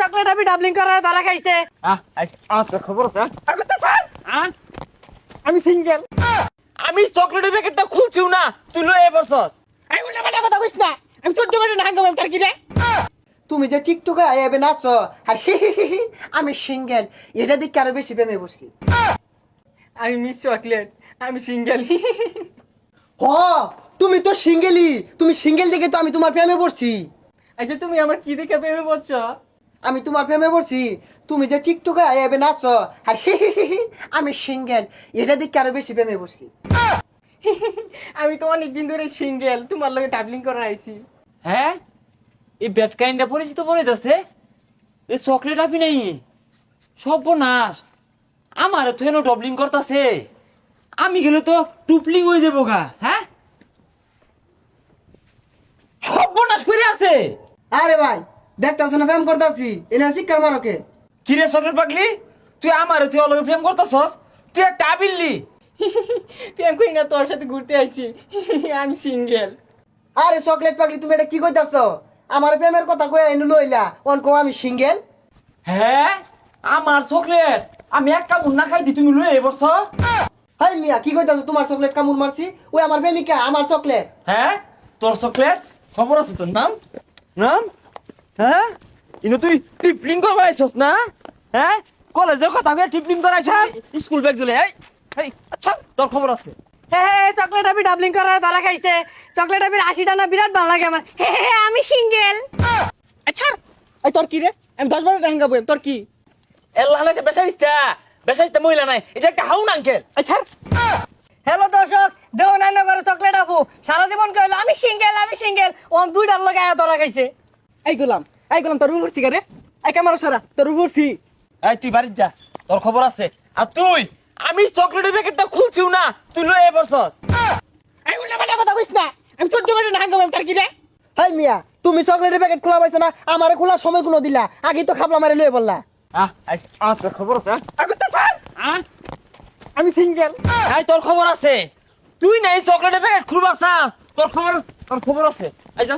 Chocolate আমি doubling করে ধরা খাইছে। খবর আমি তো স্যার আমি সিঙ্গেল আমি চকলেটের প্যাকেটটা খুলছিও না তুই লয়ে বসস। আমি উল্টা পাল্টা কথা কইস না। আমি চোদ্দ বারে না হাঙ্গাম তার কি রে? তুমি যে টিকটকে আইবে নাচো আর আমি সিঙ্গেল এটা দেখে আরও বেশি প্রেমে পড়ছি। আমি মিস চকলেট আমি সিঙ্গেল হ তুমি তো সিঙ্গেলই তুমি সিঙ্গেল দেখে তো আমি তোমার প্রেমে পড়ছি। আচ্ছা তুমি আমার কি দেখে প্রেমে পড়ছো? আমি তোমার প্রেমে পড়ছি। তুমি যে টিকটকে আইবে নাচো আমি সিঙ্গেল। এটা দেখে আরও বেশি প্রেমে পড়ছি। আমি তো অনেক দিন ধরে সিঙ্গেল তোমার লগে ডাবলিং করে আইছি। হ্যাঁ? এই ব্যাট কাইন্ডা পরিচিত বলে যাচ্ছে এই চকলেট আপনি নাই। সর্বনাশ। আমার তো এনো ডবলিং করতেছে। আমি গেলে তো টুপলিং হয়ে যাব গা হ্যাঁ? সর্বনাশ করে আছে। আরে ভাই দেখতাছ না প্রেম করতাছি। এনে শিক্ষার মারকে। কিরে চকলেট পাগলি? তুই আমার তুই অলরে প্রেম করতেছস? তুই একটা আবিল্লি প্রেম করি না তোর সাথে ঘুরতে আইছি। আমি সিঙ্গেল। আরে চকলেট পাগলি তুমি এটা কি কইতাছ? আমার প্রেমের কথা কই এনে লইলা। অন কো আমি সিঙ্গেল? হ্যাঁ আমার চকলেট। আমি এক কামড় না খাই দি তুমি লয়ে বসছ হাই মিয়া কি কইতাছ? তোমার চকলেট কামুর মারছি? ওই আমার প্রেমিকা আমার চকলেট। হ্যাঁ তোর চকলেট? খবর আছে তোর নাম? নাম? হ্যাঁ? ইনো তুই টিপলিং করবার আইছস না? হ্যাঁ? কলেজের কথা কয়ে টিপলিং করাইছ স্কুল ব্যাগ জ্বলে এই এই আচ্ছা তোর খবর আছে। হে হে চকলেট আমি ডাবলিং করে ধরা খাইছে। চকলেট আমি আশিটা না বিরাট ভালো লাগে আমার। হে হে আমি সিঙ্গেল। আচ্ছা এই তোর কি রে? আমি দশ বারো হাঙ্গাবো তোর কি? এল্লাহ একটা বেসাইস্তা। বেসাইস্তা মহিলা নাই এটা একটা হাউন আঙ্কেল আচ্ছা হ্যালো দর্শক দেও নান্য করে চকলেট আপু। সারা জীবন কইল আমি সিঙ্গেল আমি সিঙ্গেল। ও দুইটার লগে আয়া ধরা খাইছে। এই গুলাম এই গুলাম তোর উপর রে এই ক্যামেরা সারা তোর উপর এই তুই বাড়ির যা তোর খবর আছে। আর তুই আমি চকলেটের প্যাকেটটা খুলছিও না তুই লয়ে বসস এই উল্টা পাল্টা কথা কইস না। আমি চোদ্দ বারে না হাঙ্গাম তার কি রে? হাই মিয়া তুমি চকলেটের প্যাকেট খোলা পাইছো না আমার খোলার সময় কোনো দিলা। আগে তো খাবলা মারে লয়ে বললা। আহ আমার তোর খবর আছে আমি তো স্যার? আহ? আমি সিঙ্গেল এই তোর খবর আছে। তুই নাই চকলেটের প্যাকেট খুলবা তোর খবর তোর খবর আছে। এই যা।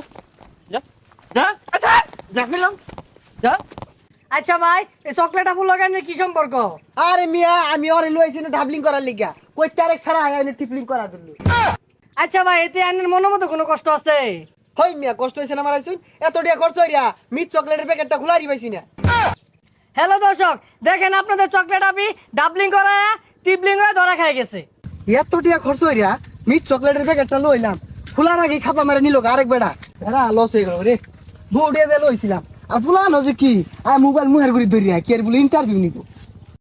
যা আচ্ছা যা পেলাম যা। আচ্ছা ভাই এই চকলেট আপু লাগানোর কি সম্পর্ক? আরে মিয়া আমি ওরে লইছি না ডাবলিং করার লিগা। কই তারেক ছাড়া আয় এনে টিপলিং করা দিল আচ্ছা ভাই এতে আনের মনের মতো কোনো কষ্ট আছে? হই মিয়া কষ্ট হইছে না মারাইছুন? এত টাকা খরচ হইরা মিট চকলেটের প্যাকেটটা খোলারি পাইছি না। হ্যালো দর্শক দেখেন আপনাদের চকলেট আপনি ডাবলিং করা টিপলিং হয়ে ধরা খাই গেছে। এত টাকা খরচ হইরা মিট চকলেটের প্যাকেটটা লইলাম। খোলার আগে খাপা মারে নিল আরেক বেড়া। বেড়া লস হয়ে গেল রে। বউ দিয়ে লইছিলাম আর ফুলানো যে কি? আর মোবাইল মুহের করে ধরি কি আর বলে ইন্টারভিউ নিব?